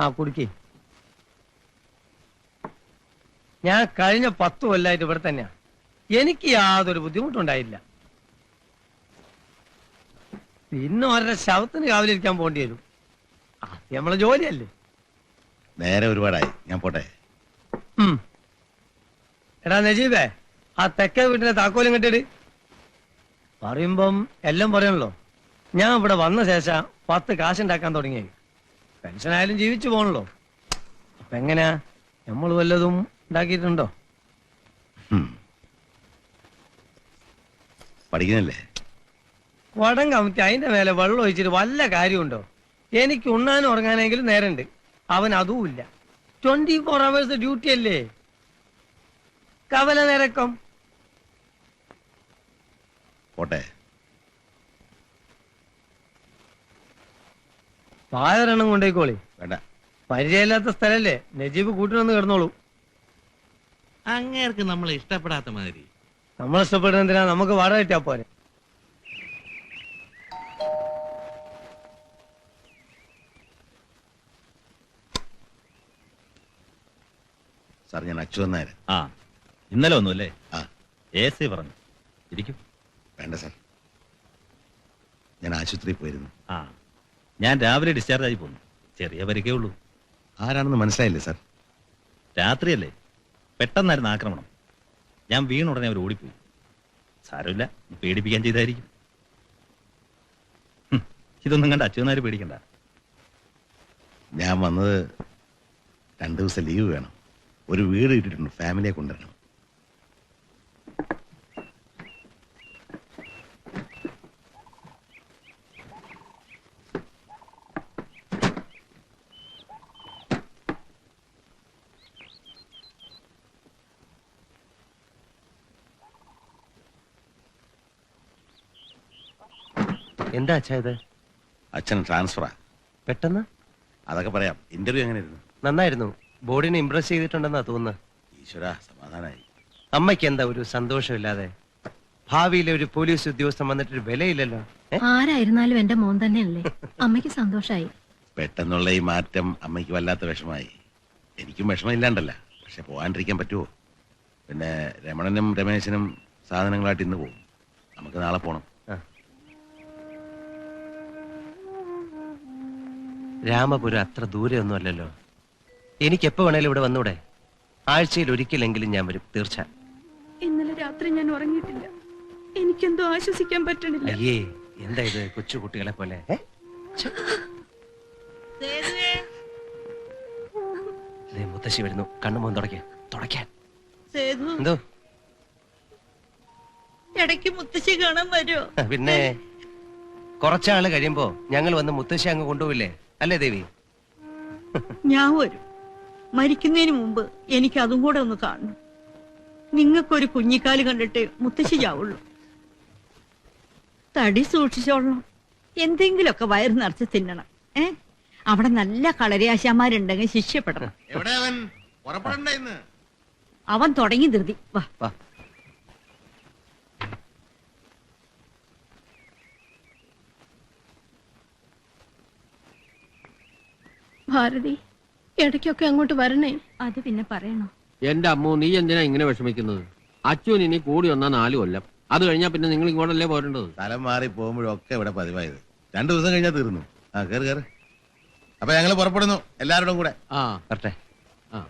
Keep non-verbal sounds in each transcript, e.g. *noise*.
ആ കുടിക്കേ. ഞാൻ കഴിഞ്ഞ പത്തു കൊല്ലായിട്ട് ഇവിടെ തന്നെയാ. എനിക്ക് യാതൊരു ബുദ്ധിമുട്ടുണ്ടായില്ല. പിന്നെ അവരുടെ ശവത്തിന് കാവലിരിക്കാൻ പോണ്ടി പോകേണ്ടി വരും. അത് നമ്മളെ ജോലിയല്ലേ. നേരെ ഒരുപാടായി. ഞാൻ പോട്ടെ. ഉം. എടാ നജീബേ ആ തെക്കേ വീട്ടിലെ താക്കോലും കെട്ടിട് പറയുമ്പം എല്ലാം പറയണല്ലോ ഞാൻ ഇവിടെ വന്ന ശേഷം പത്ത് കാശുണ്ടാക്കാൻ തുടങ്ങി പെൻഷൻ ആയാലും ജീവിച്ചു പോകണല്ലോ അപ്പൊ എങ്ങനെയാ? നമ്മൾ വല്ലതും ഉണ്ടാക്കിയിട്ടുണ്ടോ? പഠിക്കുന്നല്ലേ? വടം കമിറ്റി അതിന്റെ മേലെ വെള്ളം ഒഴിച്ചിട്ട് വല്ല കാര്യമുണ്ടോ? എനിക്ക് ഉണ്ണാനും ഉറങ്ങാനെങ്കിലും നേരണ്ട് അവൻ അതുമില്ല ട്വന്റി ഫോർ അവേഴ്സ് ഡ്യൂട്ടി അല്ലേ? കവല നിരക്കം. പോട്ടെ. പായൊരെണ്ണം കൊണ്ടേക്കോളി. വേണ്ട. പരിചയമില്ലാത്ത സ്ഥലല്ലേ? നജീബ് കൂട്ടിനൊന്ന് കിടന്നോളൂ. അങ്ങേർക്ക് നമ്മളെ ഇഷ്ടപ്പെടാത്ത മാതിരി. നമ്മൾ ഇഷ്ടപ്പെടുന്ന എന്തിനാ? നമുക്ക് വാടക കിട്ടിയാ പോരെ. സാർ ഞാൻ അച്ചു എന്നാര് ആ ഇന്നലെ ഒന്നുമല്ലേ ആ. എ സി പറഞ്ഞു. ഇരിക്കും. വേണ്ട സാർ. ഞാൻ ആശുപത്രിയിൽ പോയിരുന്നു. ആ. ഞാൻ രാവിലെ ഡിസ്ചാർജ് ആയി പോന്നു. ചെറിയ പരിക്കേ ഉള്ളൂ. ആരാണെന്ന് മനസ്സിലായില്ലേ സാർ? രാത്രിയല്ലേ? പെട്ടെന്നായിരുന്നു ആക്രമണം. ഞാൻ വീണുടനെ അവർ ഓടിപ്പോയി. സാരമില്ല പേടിപ്പിക്കാൻ ചെയ്തായിരിക്കും. ഇതൊന്നും കണ്ട അച്ഛനാർ പേടിക്കണ്ട. ഞാൻ വന്നത് രണ്ടു ദിവസം ലീവ് വേണം. ഒരു വീട് ഇട്ടിട്ടുണ്ട് ഫാമിലിയെ കൊണ്ടുവരണം. എന്താ അച്ഛാ ഇത്? അച്ഛൻ ട്രാൻസ്ഫറാ. പെട്ടെന്ന്? അതൊക്കെ പറയാം. ഇന്റർവ്യൂ എങ്ങനെ ഇരുന്നു നന്നായിരുന്നു. ബോർഡിനെ ഇംപ്രസ് ചെയ്തിട്ടുണ്ടെന്നാ തോന്നുന്നത് ഈശ്വര സമാധാനായി. അമ്മയ്ക്ക് എന്താ ഒരു സന്തോഷമില്ലാതെ? ഭാവിയിലെ ഒരു പോലീസ് ഉദ്യോഗസ്ഥൻ വന്നിട്ടൊരു വിലയില്ലല്ലോ. ഏ? ആരായിരുന്നാലും എന്റെ മോൻ തന്നെയല്ലേ? അമ്മയ്ക്ക് സന്തോഷായി. പെട്ടെന്നുള്ള ഈ മാറ്റം അമ്മയ്ക്ക് വല്ലാത്ത വിഷമായി എനിക്കും വിഷമമില്ലാണ്ടല്ല പക്ഷെ പോകാണ്ടിരിക്കാൻ പറ്റുമോ പിന്നെ രമണനും രമേശനും സാധനങ്ങളായിട്ട് ഇന്ന് പോകും നമുക്ക് നാളെ പോണം. രാമപുരം അത്ര ദൂരെയൊന്നും അല്ലല്ലോ എനിക്ക് എപ്പോ വേണേലും ഇവിടെ വന്നൂടെ? ആഴ്ചയിൽ ഒരിക്കലെങ്കിലും ഞാൻ വരും തീർച്ച ഇന്നലെ രാത്രി ഞാൻ ഉറങ്ങിയിട്ടില്ല. എനിക്കെന്തോ ആശ്വസിക്കാൻ പറ്റണില്ല. അയ്യേ എന്താ ഇത് കൊച്ചുകുട്ടികളെ പോലെ? ഏ? ഛെ. ദേ, മുത്തശ്ശി വരുന്നു. കണ്ണു മോൻ തുടയ്ക്ക. തുടയ്ക്കാൻ. സേതു. എന്തോ? ഇടയ്ക്ക് മുത്തശ്ശി കാണാൻ വരുമോ പിന്നെ കുറച്ചാൾ കഴിയുമ്പോ ഞങ്ങൾ വന്ന് മുത്തശ്ശി അങ്ങ് കൊണ്ടുപോവില്ലേ? അല്ലേ ദേവി? ഞാൻ വരും. മരിക്കുന്നതിന് മുമ്പ് എനിക്ക് അതും കൂടെ ഒന്ന് കാണണം. നിങ്ങൾക്കൊരു കുഞ്ഞിക്കാൽ കണ്ടിട്ട് മുത്തശ്ശി ചാവുള്ളൂ. തടി സൂക്ഷിച്ചോളണം. എന്തെങ്കിലുമൊക്കെ വയറ് നിറച്ച് തിന്നണം. ഏ? അവിടെ നല്ല കളരിയാശാമാരുണ്ടെങ്കിൽ ശിക്ഷപ്പെടണം. എവിടെ അവൻ? പുറപ്പെടണ്ട അവൻ തുടങ്ങി ധൃതി. വാ. വാ. ഭാരതി ഇടയ്ക്കൊക്കെ അങ്ങോട്ട് വരണേ. അത് പിന്നെ പറയണോ? എന്റെ അമ്മു നീ എന്തിനാ ഇങ്ങനെ വിഷമിക്കുന്നത്? അച്ഛൻ ഇനി കൂടി വന്നാ നാലു കൊല്ലം. അത് കഴിഞ്ഞാ പിന്നെ നിങ്ങൾ ഇങ്ങോട്ടല്ലേ പോരേണ്ടത്? സ്ഥലം മാറി പോകുമ്പോഴൊക്കെ ഇവിടെ പതിവായത്. രണ്ടു ദിവസം കഴിഞ്ഞാൽ തീർന്നു. ആ കയറി കയറി അപ്പൊ ഞങ്ങൾ പുറപ്പെടുന്നു. എല്ലാവരോടും കൂടെ. ആ. കറക്റ്റേ ആ.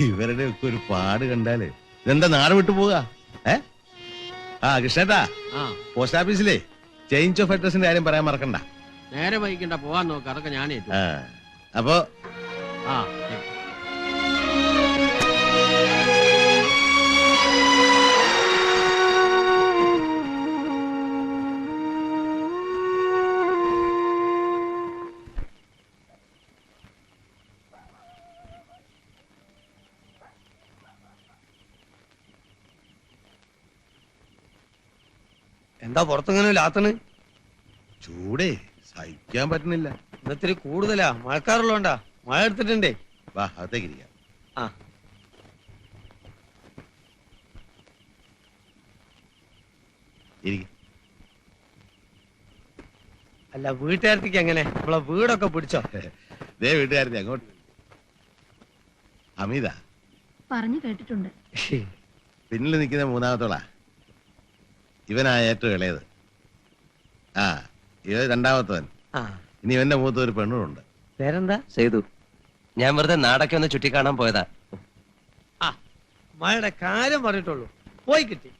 ഇവരുടെ ഒക്കെ ഒരു പാട് കണ്ടാൽ ഇതെന്താ നാട് വിട്ടു പോവുക ഏ? ആ കൃഷ്ണേട്ടാ. ആ. പോസ്റ്റ് ഓഫീസിലെ ചേഞ്ച് ഓഫ് അഡ്രസിന്റെ കാര്യം പറയാൻ മറക്കണ്ട. നേരെ വൈകിണ്ട പോവാൻ നോക്ക് അതൊക്കെ ഞാൻ ഏറ്റു ആ. അപ്പോ ആ. എന്താ പുറത്തെങ്ങനെ ലാത്തണ്? ചൂടേ സഹിക്കാൻ പറ്റുന്നില്ല. ഇന്നത്തിരി കൂടുതലാ? മഴക്കാറുള്ളോണ്ടാ? മഴ എടുത്തിട്ടുണ്ടേ. വാ അകത്തേക്ക് ഇരിക്കാം. ആ. ഇരിക്കും. അല്ല വീട്ടുകാരത്തേക്ക് എങ്ങനെ? നമ്മളെ വീടൊക്കെ പിടിച്ചോ? ദേ വീട്ടുകാരത്തി അങ്ങോട്ട്. അമിത. പറഞ്ഞു കേട്ടിട്ടുണ്ട്. പിന്നിൽ നിൽക്കുന്ന മൂന്നാമത്തോളാ. ഇവനാ ഏറ്റവും ഇളയത്. ആ ഇത് രണ്ടാമത്തവൻ. ആ. ഇനി ഇവന്റെ മൂത്ത ഒരു പെണ്ണുണ്ട് പേരെന്താ? സേതു. ഞാൻ വെറുതെ നാടൊക്കെ ഒന്ന് ചുറ്റിക്കാണാൻ പോയതാ. ആ മഴയുടെ കാര്യം പറഞ്ഞിട്ടുള്ളൂ. പോയി കിട്ടി.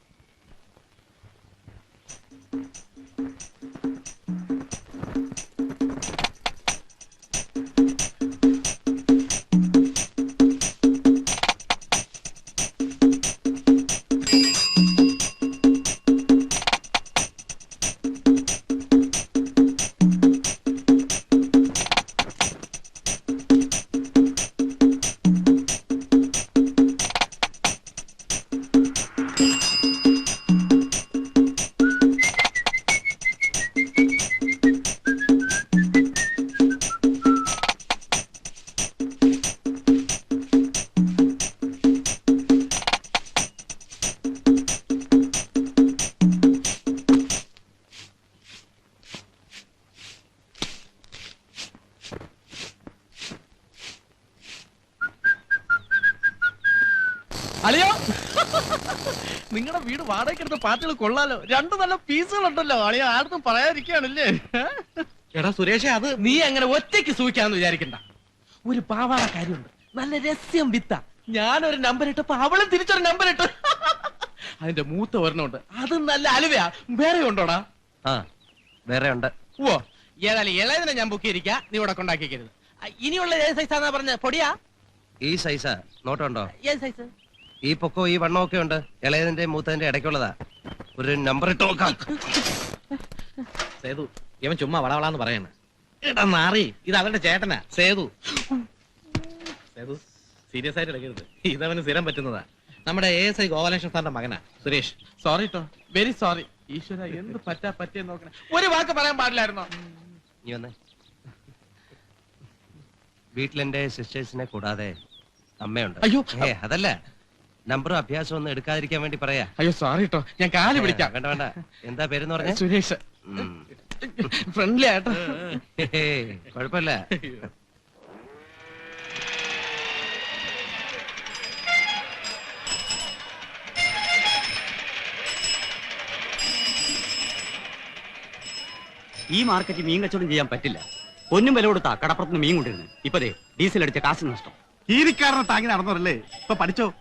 നിങ്ങളുടെ വീട് വാടകയ്ക്ക് എടുത്ത പാർട്ടികൾ കൊള്ളാലോ. രണ്ടു നല്ല പീസുകൾ ഉണ്ടല്ലോ അളിയ ആർക്കും പറയാതിരിക്കുകയാണല്ലേ? എടാ സുരേഷ് അത് നീ അങ്ങനെ ഒറ്റയ്ക്ക് സൂക്ഷിക്കാന്ന് വിചാരിക്കണ്ട. ഒരു പാവാട കാര്യമുണ്ട്. നല്ല രസ്യം വിത്ത. ഞാനൊരു നമ്പർ ഇട്ടപ്പോ അവളും തിരിച്ചൊരു നമ്പർ ഇട്ടു. അതിന്റെ മൂത്ത ഒരെണ്ണമുണ്ട്. അത് നല്ല അലുവയാ. വേറെ ഉണ്ടോടാ? ആ വേറെ ഉണ്ട്. ഓ ഏതായാലും ഇളയതിനെ ഞാൻ ബുക്ക് ചെയ്തിരിക്കാ. നീ ഇവിടെ കൊണ്ടാക്കിക്കരുത് ഇനിയുള്ള ഏത് സൈസാന്നാ പറഞ്ഞ? പൊടിയാ? ഈ സൈസാ നോട്ടുണ്ടോ ഏത് സൈസ് ഈ പൊക്കോ ഈ വണ്ണോ ഒക്കെ ഉണ്ട്. ഇളയതിന്റെ മൂത്തതിന്റെ ഇടയ്ക്കുള്ളതാ. ഒരു നമ്പർ ഇട്ട് നോക്കാം. സേതു ഇവൻ ചുമ്മാ വളവളാന്ന് പറയണ എടാ നാറി ഇത് അവരുടെ ചേട്ടനാ. സേതു. സേതു സീരിയസ് ആയിട്ട് എടുക്കരുത് ഇതവന് സ്ഥിരം പറ്റുന്നതാ. നമ്മുടെ എ എസ് ഐ ഗോപാലകൃഷ്ണൻ സാറിന്റെ മകനാ സുരേഷ്. സോറി കേട്ടോ വെരി സോറി ഈശ്വര എന്ത് പറ്റാ പറ്റിയെന്ന് നോക്കണേ. ഒരു വാക്ക് പറയാൻ പാടില്ലായിരുന്നോ? നീ വന്നേ. വീട്ടിലെന്റെ സിസ്റ്റേഴ്സിനെ കൂടാതെ അമ്മയുണ്ട്. അയ്യോ. ഏ അതല്ല. നമ്പറും അഭ്യാസം ഒന്നും എടുക്കാതിരിക്കാൻ വേണ്ടി പറയാ. അയ്യോ സോറി കേട്ടോ ഞാൻ കാൽ പിടിക്കാം. വേണ്ട വേണ്ട. എന്താ പേരെന്ന് പറഞ്ഞ? സുരേഷ്. ഫ്രണ്ട്ലി ആട്ടോ. കുഴപ്പമില്ല. ഈ മാർക്കറ്റ് മീൻ കച്ചവടം ചെയ്യാൻ പറ്റില്ല. പൊന്നും വില കൊടുത്താ കടപ്പുറത്ത് മീൻ കൊണ്ടിരുന്നു ഇപ്പതേ ദേ ഡീസൽ അടിച്ച കാശ് നഷ്ടം. ഈരിക്കാരനെ താങ്ങി നടന്നവരല്ലേ? ഇപ്പൊ പഠിച്ചോ?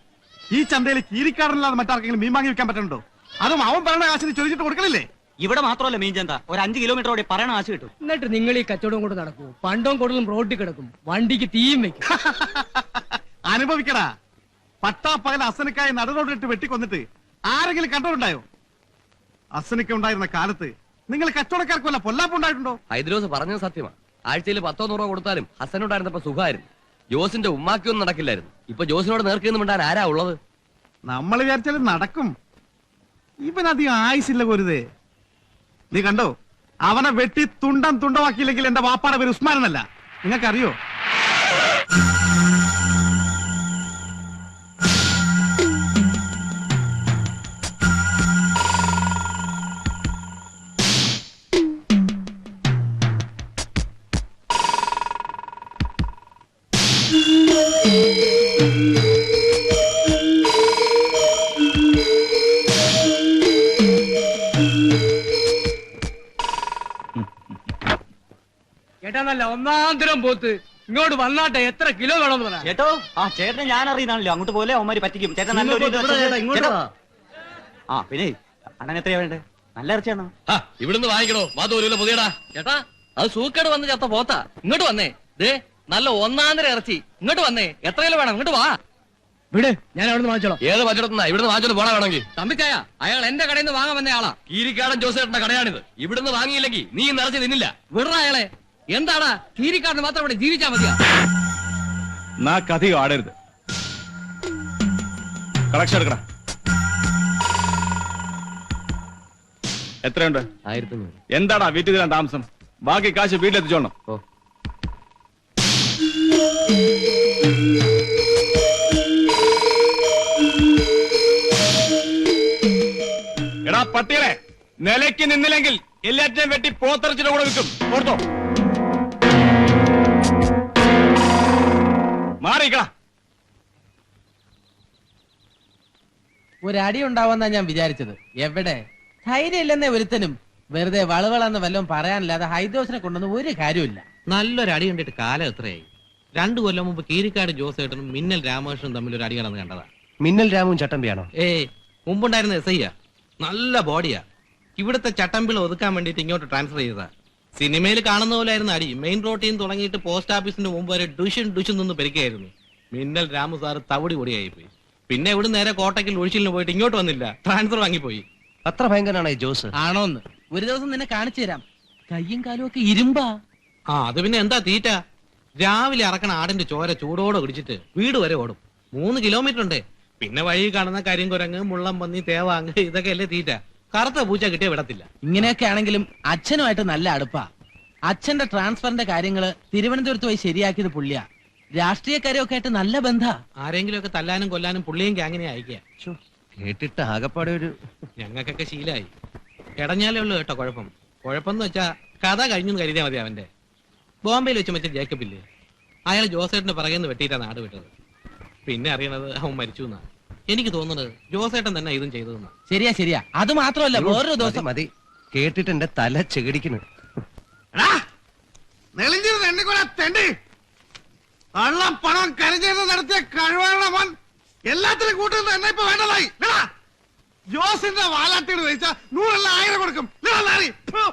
ഈ ചന്തയിൽ കീരിക്കാടനല്ലാതെ മറ്റാർക്കെങ്കിലും മീൻ വാങ്ങി വെക്കാൻ പറ്റുന്നുണ്ടോ? അതും അവൻ പറയണ കാശിന് ചോദിച്ചിട്ട് കൊടുക്കണില്ലേ ഇവിടെ മാത്രമല്ല മീൻ ചന്ത. ഒരു അഞ്ച് കിലോമീറ്റർ ഓടി പറയണ കാശ് കിട്ടും. എന്നിട്ട് നിങ്ങൾ ഈ കച്ചവടം കൊണ്ട് നടക്കൂ. പണ്ടവും കൂടുതലും റോഡിൽ കിടക്കും. വണ്ടിക്ക് തീയും വെക്കും. *laughs* അനുഭവിക്കടാ. പട്ടാ പട്ടാപ്പകൽ അസനക്കായി നടുറോഡിട്ട് വെട്ടിക്കൊന്നിട്ട് ആരെങ്കിലും കണ്ടോണ്ടായോ അസനക്ക ഉണ്ടായിരുന്ന കാലത്ത് നിങ്ങൾ കച്ചവടക്കാർക്കല്ല പൊല്ലാപ്പുണ്ടായിട്ടുണ്ടോ ഹൈദ്രോസ് പറഞ്ഞത് സത്യമാണ് ആഴ്ചയിൽ പത്തോ നൂറോ കൊടുത്താലും ഹസനുണ്ടായിരുന്നപ്പോ സുഖമായിരുന്നു. ജോസിന്റെ ഉമ്മാക്കിയൊന്നും നടക്കില്ലായിരുന്നു. ഇപ്പൊ ജോസിനോട് നേർക്കുന്നു മിണ്ടാൻ ആരാ ഉള്ളത്? നമ്മൾ വിചാരിച്ചാലും നടക്കും. ഇവനധികം ആയുസില്ല പോരുതേ നീ കണ്ടോ? അവനെ വെട്ടി തുണ്ടം തുണ്ടമാക്കിയില്ലെങ്കിൽ എന്റെ വാപ്പാടെ പേര് ഉസ്മാനെന്നല്ല. നിങ്ങൾക്കറിയോ? നല്ല ഒന്നാം തരം പോത്ത്. ഇങ്ങോട്ട് വന്നാട്ടെ എത്ര കിലോ വേണമെന്ന് പറയാം ചേട്ടോ ആ ചേട്ടനെ ഞാൻ അറിയുന്നാണല്ലോ അങ്ങോട്ട് പോലെ അവന്മാര് പറ്റിക്കും. ചേട്ടൻ നല്ലൊരു ഇത് ചേട്ടാ. ആ പിന്നെ അണ്ണൻ എത്രയാ വേണ്ടേ? നല്ല ഇറച്ചിയാണോ? ഇവിടുന്ന് വാങ്ങിക്കണോ? വാ ഒരു പുതിയടാ. ചേട്ടാ അത് സൂക്കേട് വന്ന് ചത്ത പോത്താ. ഇങ്ങോട്ട് വന്നേ. ദേ നല്ല ഒന്നാന്തര ഇറച്ചി. ഇങ്ങോട്ട് വന്നേ. എത്ര കിലോ വേണം? ഇങ്ങോട്ട് വാ. വിട് ഞാൻ അവിടെ നിന്ന് വാങ്ങിച്ചോളാം. ഏത് പച്ചടത്തുനിന്നാ ഇവിടുന്ന് വാങ്ങിച്ചോണ്ട് പോണ വേണമെങ്കിൽ. തമ്പിച്ചായ അയാൾ എന്റെ കടയിൽ നിന്ന് വാങ്ങാൻ വന്ന ആളാ കീരിക്കാടൻ ജോസേട്ടന്റെ കടയാണിത്. ഇവിടുന്ന് വാങ്ങിയില്ലെങ്കിൽ നീ നിറച്ച് തിന്നില്ല. വിടറ അയാളെ. എന്താടാ? കീരിക്കാരന് മാത്രം ഇവിടെ ജീവിച്ചാ മതിയാ? നാക്കധികം ആടരുത്. കളക്ഷൻ എടുക്കണ എത്രയുണ്ട്? ആയിരത്തി അഞ്ഞൂറ് എന്താടാ വീട്ടിൽ തരാൻ താമസം? ബാക്കി കാശ് വീട്ടിലെത്തിച്ചോണം. ഓ. എടാ പട്ടികളെ നിലയ്ക്ക് നിന്നില്ലെങ്കിൽ എല്ലാറ്റിനെയും വെട്ടി പോത്തറച്ചിട്ട് കൂടെ വിൽക്കും. ഓർത്തോ? മാറിക്കളാ ഒരടി ഉണ്ടാവുമെന്നാ ഞാൻ വിചാരിച്ചത്. എവിടെ? ധൈര്യം ഇല്ലെന്നേ ഒരുത്തനും. വെറുതെ വളവളന്ന് വല്ലതും പറയാനില്ലാതെ ഹൈദോസിനെ കൊണ്ടൊന്നും ഒരു കാര്യമില്ല നല്ലൊരു അടി കണ്ടിട്ട് കാലം എത്രയായി? രണ്ടു കൊല്ലം മുമ്പ് കീരിക്കാട് ജോസ് ഏട്ടനും മിന്നൽ രാമകൃഷ്ണനും തമ്മിൽ ഒരു അടി കടന്ന് കണ്ടതാ. മിന്നൽ രാമും ചട്ടമ്പിയാണോ? ഏയ് മുമ്പുണ്ടായിരുന്ന എസ് ഐയാ നല്ല ബോഡിയാ ഇവിടുത്തെ ചട്ടമ്പിൾ ഒതുക്കാൻ വേണ്ടിട്ട് ഇങ്ങോട്ട് ട്രാൻസ്ഫർ ചെയ്തതാ. സിനിമയിൽ കാണുന്ന പോലായിരുന്നു അടി. മെയിൻ റോട്ടിൽ നിന്ന് തുടങ്ങിയിട്ട് പോസ്റ്റ് ഓഫീസിന്റെ മുമ്പ് വരെ ഡുഷൻ ഡുഷൻ നിന്ന് പെരുക്കായിരുന്നു മിന്നൽ രാമു സാറ് തവിടി പൊടിയായി പോയി പിന്നെ ഇവിടെ നേരെ കോട്ടയ്ക്കിൽ ഒഴിച്ചിലിന് പോയിട്ട് ഇങ്ങോട്ട് വന്നില്ല. ട്രാൻസ്ഫർ വാങ്ങിപ്പോയി. അത്ര ഭയങ്കരനാണ് ഈ ജോസ്? ആണോന്ന്. ഒരു ദിവസം നിന്നെ കാണിച്ചു തരാം. കയ്യും കാലും ഒക്കെ ഇരുമ്പാ. ആ അത് പിന്നെ എന്താ തീറ്റ? രാവിലെ ഇറക്കണ ആടിന്റെ ചോര ചൂടോടെ കുടിച്ചിട്ട് വീട് വരെ ഓടും. മൂന്ന് കിലോമീറ്റർ ഉണ്ട്. പിന്നെ വഴി കാണുന്ന കരിങ്കുരങ്ങ് മുള്ളം പന്നി തേവാങ്ങ് ഇതൊക്കെ അല്ലേ തീറ്റ? കറുത്ത പൂച്ച കിട്ടിയ വിടത്തില്ല. ഇങ്ങനെയൊക്കെ ആണെങ്കിലും അച്ഛനുമായിട്ട് നല്ല അടുപ്പാ. അച്ഛന്റെ ട്രാൻസ്ഫറിന്റെ കാര്യങ്ങൾ തിരുവനന്തപുരത്ത് പോയി ശരിയാക്കിയത് പുള്ളിയാ. രാഷ്ട്രീയക്കാരെയൊക്കെ ആയിട്ട് നല്ല ബന്ധാ. ആരെങ്കിലും ഒക്കെ തല്ലാനും കൊല്ലാനും പുള്ളിയും ഗ്യാങ്ങിനെ അയക്കുക. കേട്ടിട്ട് ആകപ്പാടെ ഒരു ഞങ്ങൾക്കൊക്കെ ശീലായി. ഇടഞ്ഞാലേ ഉള്ളൂ കേട്ടോ കുഴപ്പം. കുഴപ്പം എന്ന് വെച്ചാ കഥ കഴിഞ്ഞു കരുതിയാ മതി അവന്റെ. ബോംബെയിൽ വെച്ച് മറ്റേ ജേക്കബില്ലേ? അയാൾ ജോസേട്ടിന് പിറകെന്ന് വെട്ടിയിട്ടാ നാട് വിട്ടത്. പിന്നെ അറിയണത് അവൻ മരിച്ചു എന്നാ എനിക്ക് തോന്നുന്നത് ജോസേട്ടൻ തന്നെ ഇതും ചെയ്തതെന്ന്. ശരിയാ ശരിയാ. അത് മാത്രമല്ല വേറൊരു ദിവസം മതി കേട്ടിട്ട് എന്റെ തല ചെകിടിക്കുന്നു നെളിഞ്ഞിരുന്ന് എണ്ണിക്കൊല തെണ്ടി കള്ളം പണം നടത്തിയ എല്ലാത്തിനും കൂട്ടുന്നത് എന്നെ ഇപ്പൊ വേണ്ടതായി. ഇല്ലടാ? ജോസിന്റെ വാലാട്ടിയുടെ വെച്ച നൂറല്ല ആയിരം കൊടുക്കും? ഫു.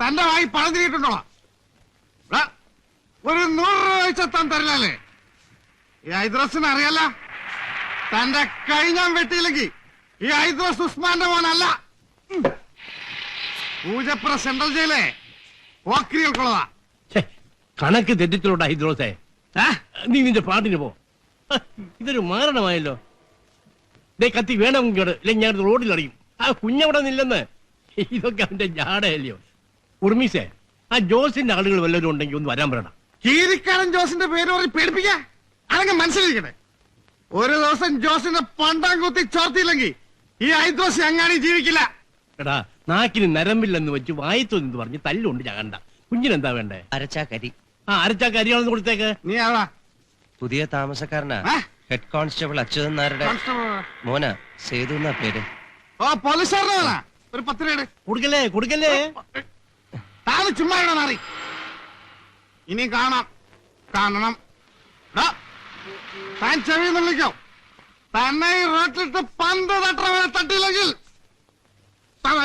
തന്റെ വായി പണം ഒരു നൂറ് രൂപ വെച്ചെത്താൻ താൻ തരില്ലല്ലേ ഈ ഹൈദ്രസിന് അറിയല്ല. തന്റെ കൈ ഞാൻ വെട്ടിയില്ലെങ്കിൽ ഈ ഹൈദ്രസ് ഉസ്മാന്റെ മോനല്ല. പൂജപ്പുറ സെൻട്രൽ ജയിലേ ഓക്രികൾക്കുള്ളതാ കണക്ക് തെറ്റിച്ചുള്ള ഹൈദ്രോസേ? നീ നിന്റെ പാട്ടിന് പോ. ഇതൊരു മാരണമായല്ലോ. ദേ കത്തി വേണം ഇങ്ങോട്ട്. ഇല്ലെങ്കിൽ ഞാൻ റോഡിൽ അറിയും ആ കുഞ്ഞവിടെ നില്ലെന്ന്. ഇതൊക്കെ അവന്റെ ജാടയല്ലയോ ഉർമീസേ ആ ജോസിന്റെ ആളുകൾ വല്ലവരും ഉണ്ടെങ്കിൽ ഒന്ന് വരാൻ പറയണം. കീരിക്കാരൻ ജോസിന്റെ പേര് പറഞ്ഞ് പേടിപ്പിക്കാ? അല്ലെങ്കിൽ മനസ്സിലിരിക്കട്ടെ. ഒരു ദിവസം ജോസിന്റെ പണ്ടാം കുത്തി ചോർത്തിയില്ലെങ്കിൽ ഈ ഹൈദ്രോസ് അങ്ങാടി ജീവിക്കില്ല. എടാ നാക്കിന് നരമ്പില്ലെന്ന് വെച്ച് വായിത്തു എന്ന് പറഞ്ഞ് തല്ലുകൊണ്ട് കണ്ട കുഞ്ഞിനെന്താ വേണ്ടേ? അരച്ചാ കരി. ആ അരച്ചാ കരിയാണെന്ന് കൊടുത്തേക്ക്. നീ ആവാ പുതിയ താമസക്കാരനാ? ഹെഡ് കോൺസ്റ്റബിൾ അച്യുതൻ നായരുടെ കോൺസ്റ്റബിൾ. മോന. സേതു എന്നാ പേര്? ഓ പോലീസുകാരനാ. ഒരു പത്ത് രൂപയുടെ കൊടുക്കല്ലേ കൊടുക്കല്ലേ? താഴെ ചുമ്മാ മാറി. ഇനി കാണാം. കാണണം. താൻ ചെവി വിളിക്കോ. തന്നെ റോട്ടിട്ട് റോട്ടിലിട്ട് പന്ത് തട്ട വരെ തട്ടിയില്ലെങ്കിൽ താൻ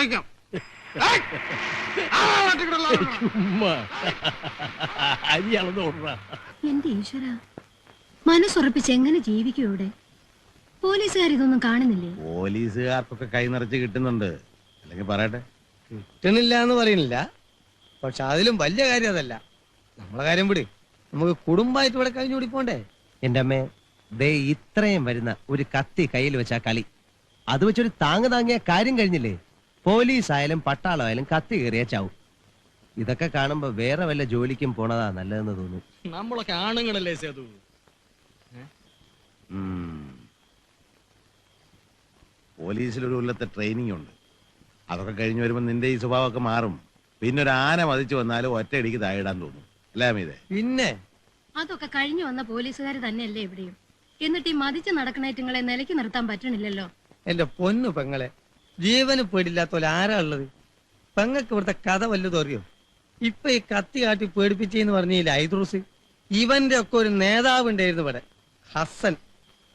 എന്റെ ഈശ്വര മനസ്സുറപ്പിച്ച് എങ്ങനെ ജീവിക്കും ഇവിടെ? പോലീസുകാർ ഇതൊന്നും കാണുന്നില്ലേ? പോലീസുകാർക്കൊക്കെ കൈ നിറച്ച് കിട്ടുന്നുണ്ട്. അല്ലെങ്കിൽ പറയട്ടെ. കിട്ടുന്നില്ല എന്ന് പറയുന്നില്ല. പക്ഷെ അതിലും വലിയ കാര്യം അതല്ല. നമ്മളെ കാര്യം വിട്. നമുക്ക് കുടുംബമായിട്ട് ഇവിടെ കഴിഞ്ഞുകൂടി പോണ്ടേ? എന്റെ അമ്മേ ദേ ഇത്രയും വരുന്ന ഒരു കത്തി കയ്യിൽ വെച്ച കളി. അത് വെച്ചൊരു താങ്ങ് താങ്ങിയ കാര്യം കഴിഞ്ഞില്ലേ? പോലീസ് ആയാലും പട്ടാളമായാലും കത്തി കയറിയ ചാവും. ഇതൊക്കെ കാണുമ്പോ വേറെ വല്ല ജോലിക്കും പോണതാ നല്ലതെന്ന് തോന്നുന്നു. നമ്മളൊക്കെ ആണുങ്ങളല്ലേ സേതു? ഉം. പോലീസിലൊരു കൊല്ലത്തെ ട്രെയിനിങ് ഉണ്ട്. അതൊക്കെ കഴിഞ്ഞ് വരുമ്പോൾ നിന്റെ ഈ സ്വഭാവമൊക്കെ മാറും. പിന്നെ ഒരു ആന മതിച്ചു വന്നാലും ഒറ്റയടിക്ക് താഴെയിടാൻ തോന്നും. അല്ലേ അമീതേ പിന്നെ? അതൊക്കെ കഴിഞ്ഞു വന്ന പോലീസുകാർ തന്നെയല്ലേ ഇവിടെയും. എന്നിട്ട് ഈ മതിച്ച് നടക്കണേറ്റങ്ങളെ നിലയ്ക്ക് നിർത്താൻ പറ്റണില്ലല്ലോ. എന്റെ പൊന്നു പെങ്ങളെ ജീവന് പേടില്ലാത്തോലെ ആരാ ഉള്ളത്? പെങ്ങൾക്ക് ഇവിടുത്തെ കഥ വല്ലതും അറിയോ? ഇപ്പൊ ഈ കത്തി കാട്ടി പേടിപ്പിച്ചെന്ന് പറഞ്ഞില്ല ഐദ്രൂസ് ഇവന്റെ ഒക്കെ ഒരു നേതാവ് ഉണ്ടായിരുന്നു ഇവിടെ ഹസൻ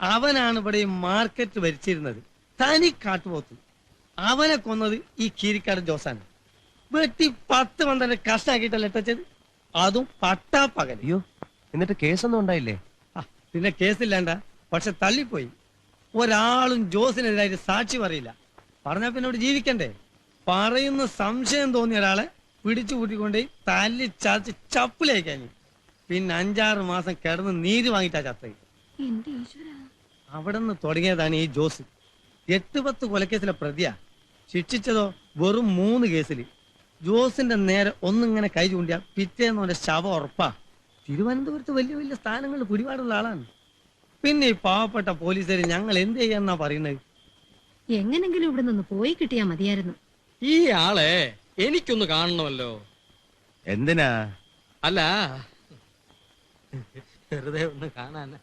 അവനാണ് ഇവിടെ ഈ മാർക്കറ്റ് ഭരിച്ചിരുന്നത്. തനി കാട്ടുപോത്ത്. അവനെ കൊന്നത് ഈ കീരിക്കാട് ജോസാണ്. വെട്ടി പത്ത് പന്ത്രണ്ട് കഷ്ടാക്കിയിട്ടല്ലേ ഇട്ടച്ചത്? അതും പട്ടാപ്പകൽ അയ്യോ എന്നിട്ട് കേസൊന്നും ഉണ്ടായില്ലേ? പിന്നെ കേസില്ലാണ്ട. പക്ഷെ തള്ളിപ്പോയി. ഒരാളും ജോസിനെതിരായിട്ട് സാക്ഷി പറയില്ല. പറഞ്ഞാ പിന്നെ ഇവിടെ ജീവിക്കണ്ടേ? പറയുന്ന സംശയം തോന്നിയ ഒരാളെ പിടിച്ചു കൂട്ടിക്കൊണ്ട് തല്ലി ചതച്ച് ചപ്പിലേക്കാൻ പിന്നെ അഞ്ചാറ് മാസം കിടന്ന് നീര് വാങ്ങിട്ടാ ചത്തത് ഈശ്വര. അവിടെ നിന്ന് തുടങ്ങിയതാണ് ഈ ജോസ്. എട്ട് പത്ത് കൊലക്കേസിലെ പ്രതിയാ. ശിക്ഷിച്ചതോ വെറും മൂന്ന് കേസിൽ ജോസിന്റെ നേരെ ഒന്നിങ്ങനെ കൈ ചൂണ്ടിയ പിറ്റേന്ന് അവന്റെ ശവം ഉറപ്പാ. തിരുവനന്തപുരത്ത് വലിയ വലിയ സ്ഥാനങ്ങളിൽ പുരിപാടുള്ള ആളാണ്. പിന്നെ ഈ പാവപ്പെട്ട പോലീസുകാർ ഞങ്ങൾ എന്ത് ചെയ്യാന്നാ പറയുന്നത്? എങ്ങനെങ്കിലും ഇവിടെ നിന്ന് പോയി കിട്ടിയാ മതിയായിരുന്നു. ഈ ആളെ എനിക്കൊന്ന് കാണണമല്ലോ. എന്തിനാ? അല്ല വെറുതെ ഒന്ന് കാണാനാ.